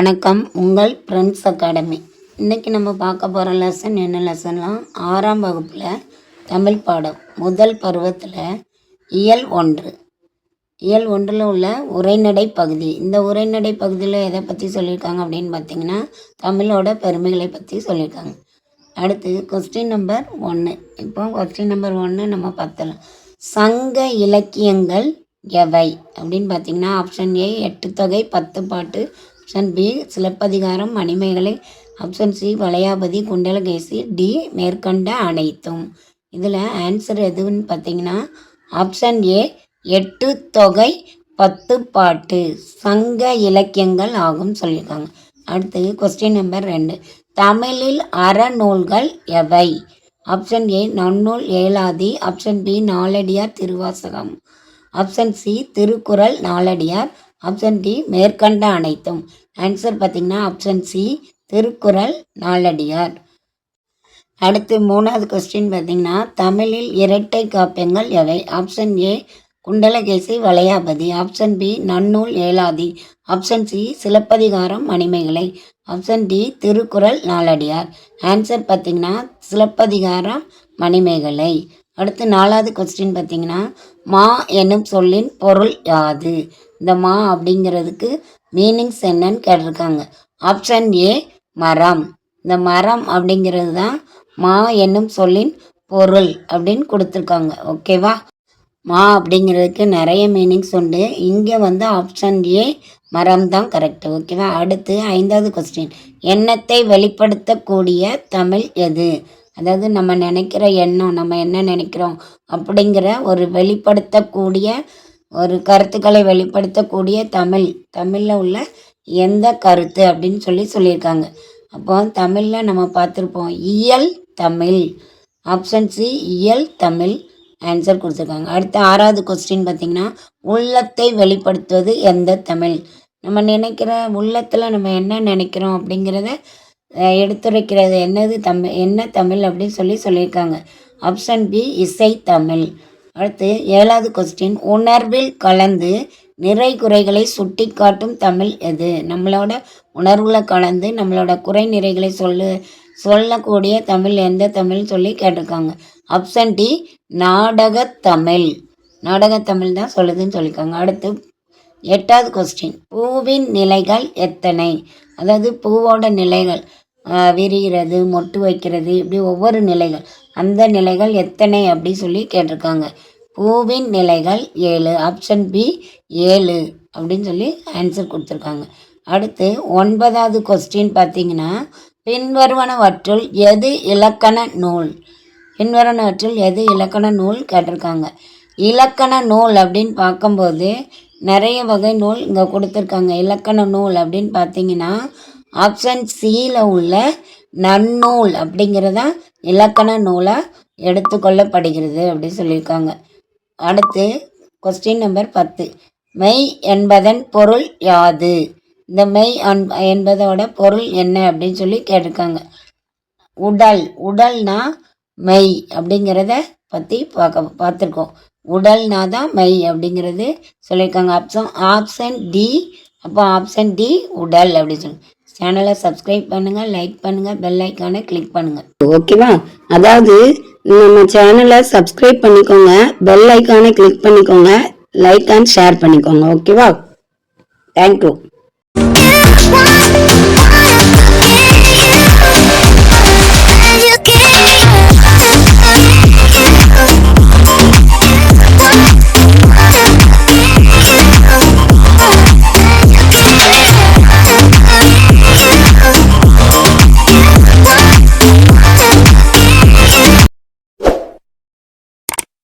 வணக்கம். உங்கள் friends academy இன்றைக்கி நம்ம பார்க்க போகிற லெசன் என்ன லெசன்லாம் ஆறாம் வகுப்பில் தமிழ் பாடம். முதல் பருவத்தில் இயல் ஒன்று. இயல் ஒன்றில் உள்ள உரைநடை பகுதி. இந்த உரைநடை பகுதியில் எதை பற்றி சொல்லியிருக்காங்க அப்படின்னு பார்த்தீங்கன்னா தமிழோட பெருமைகளை பற்றி சொல்லியிருக்காங்க. அடுத்து கொஸ்டின் நம்பர் ஒன்று இப்போ கொஸ்டின் நம்பர் ஒன்று நம்ம பார்த்தலாம் சங்க இலக்கியங்கள் எவை அப்படின்னு பார்த்தீங்கன்னா option A Ettuthogai Pathuppattu option B Silappatikaram Manimekalai option C Valayapathi Kundalakesi D மேற்கண்ட அனைத்தும். இதில் ஆன்சர் எதுன்னு பார்த்தீங்கன்னா ஆப்ஷன் ஏ எட்டு தொகை பத்து பாட்டு சங்க இலக்கியங்கள் ஆகும் சொல்லியிருக்காங்க. அடுத்து கொஸ்டின் நம்பர் ரெண்டு. தமிழில் அறநூல்கள் எவை? Option A Nannul Elathi option B Naladiyar Thiruvasagam. Option C Thirukkural Naladiyar. Option D மேற்கண்ட அனைத்தும். ஆன்சர் பார்த்திங்கன்னா ஆப்ஷன் சி திருக்குறள் நாலடியார் அடுத்து மூணாவது கொஸ்டின் பார்த்தீங்கன்னா தமிழில் இரட்டை காப்பியங்கள் எவை? Option A Kundalakesi Valayapathi. Option B Nannul Elathi. Option C Silappatikaram Manimekalai. Option D Thirukkural Naladiyar answer பார்த்திங்கன்னா சிலப்பதிகாரம் மணிமேகலை. அடுத்து நாலாவது கொஸ்டின் பார்த்தீங்கன்னா மா என்னும் சொல்லின் பொருள் யாது? இந்த மா அப்படிங்கிறதுக்கு மீனிங்ஸ் என்னன்னு கேட்டிருக்காங்க. ஆப்ஷன் ஏ மரம். இந்த மரம் அப்படிங்கிறது தான் மா என்னும் சொல்லின் பொருள் அப்படின்னு கொடுத்துருக்காங்க. ஓகேவா மா அப்படிங்கிறதுக்கு நிறைய மீனிங்ஸ் உண்டு. இங்கே வந்து ஆப்ஷன் ஏ மரம் தான் கரெக்டு ஓகேவா அடுத்து ஐந்தாவது கொஸ்டின் எண்ணத்தை வெளிப்படுத்தக்கூடிய தமிழ் எது? அதாவது நம்ம நினைக்கிற எண்ணம் நம்ம என்ன நினைக்கிறோம் அப்படிங்கிற ஒரு வெளிப்படுத்தக்கூடிய ஒரு கருத்துக்களை வெளிப்படுத்தக்கூடிய தமிழ் தமிழில் உள்ள எந்த கருத்து அப்படின்னு சொல்லி சொல்லியிருக்காங்க. அப்போ தமிழில் நம்ம பார்த்துருப்போம் இயல் தமிழ். ஆப்ஷன் சி இயல் தமிழ் ஆன்சர் கொடுத்துருக்காங்க. அடுத்த ஆறாவது கொஸ்டின் பார்த்தீங்கன்னா உள்ளத்தை வெளிப்படுத்துவது எந்த தமிழ்? நம்ம நினைக்கிற உள்ளத்தில் நம்ம என்ன நினைக்கிறோம் அப்படிங்கிறத எடுத்துரைக்கிறது என்னது தமிழ் என்ன தமிழ் அப்படின்னு சொல்லி சொல்லியிருக்காங்க. ஆப்ஷன் பி இசை தமிழ். அடுத்து ஏழாவது கொஸ்டின் உணர்வில் கலந்து நிறை குறைகளை சுட்டி காட்டும் தமிழ் எது? நம்மளோட உணர்வில் கலந்து நம்மளோட குறை நிறைகளை சொல்லு சொல்லக்கூடிய தமிழ் எந்த தமிழ் சொல்லி கேட்டிருக்காங்க. ஆப்ஷன் டி நாடகத்தமிழ் நாடகத்தமிழ் தான் சொல்லுதுன்னு சொல்லியிருக்காங்க. அடுத்து எட்டாவது கொஸ்டின் பூவின் நிலைகள் எத்தனை? அதாவது பூவோட நிலைகள். விரிகிறது மொட்டு வைக்கிறது இப்படி ஒவ்வொரு நிலைகள். அந்த நிலைகள் எத்தனை அப்படி சொல்லி கேட்டிருக்காங்க. பூவின் நிலைகள் ஏழு ஆப்ஷன் பி ஏழு அப்படின்னு சொல்லி ஆன்சர் கொடுத்துருக்காங்க. அடுத்து ஒன்பதாவது கொஸ்டின் பார்த்தீங்கன்னா பின்வருவனவற்றுள் எது இலக்கண நூல்? பின்வருவனவற்றில் எது இலக்கண நூல் கேட்டிருக்காங்க. இலக்கண நூல் அப்படின்னு பார்க்கும்போது நிறைய வகை நூல் இங்கே கொடுத்துருக்காங்க. இலக்கண நூல் அப்படின்னு பார்த்தீங்கன்னா ஆப்ஷன் சியில் உள்ள நன்னூல் அப்படிங்கிறதா இலக்கண நூலாக எடுத்துக்கொள்ளப்படுகிறது அப்படின்னு சொல்லியிருக்காங்க. அடுத்து கொஸ்டின் நம்பர் பத்து. மெய் என்பதன் பொருள் யாது? இந்த மெய் அன்- என்பதோட பொருள் என்ன அப்படின்னு சொல்லி கேட்டிருக்காங்க. உடல் உடல்னா மெய் அப்படிங்கிறத பற்றி பார்க்க பார்த்துருக்கோம். உடல்னா தான் மெய் அப்படிங்கிறது சொல்லியிருக்காங்க. ஆப்ஷன் ஆப்ஷன் டி அப்போ ஆப்ஷன் டி உடல் அப்படின்னு சொல்லி. சேனலை சப்ஸ்கிரைப் பண்ணுங்கள் லைக் பண்ணுங்கள் பெல் ஐக்கானை கிளிக் பண்ணுங்கள் ஓகேவா அதாவது நம்ம சேனலை சப்ஸ்கிரைப் பண்ணிக்கோங்க பெல் ஐக்கானை கிளிக் பண்ணிக்கோங்க லைக் அண்ட் ஷேர் பண்ணிக்கோங்க. ஓகேவா தேங்க்யூ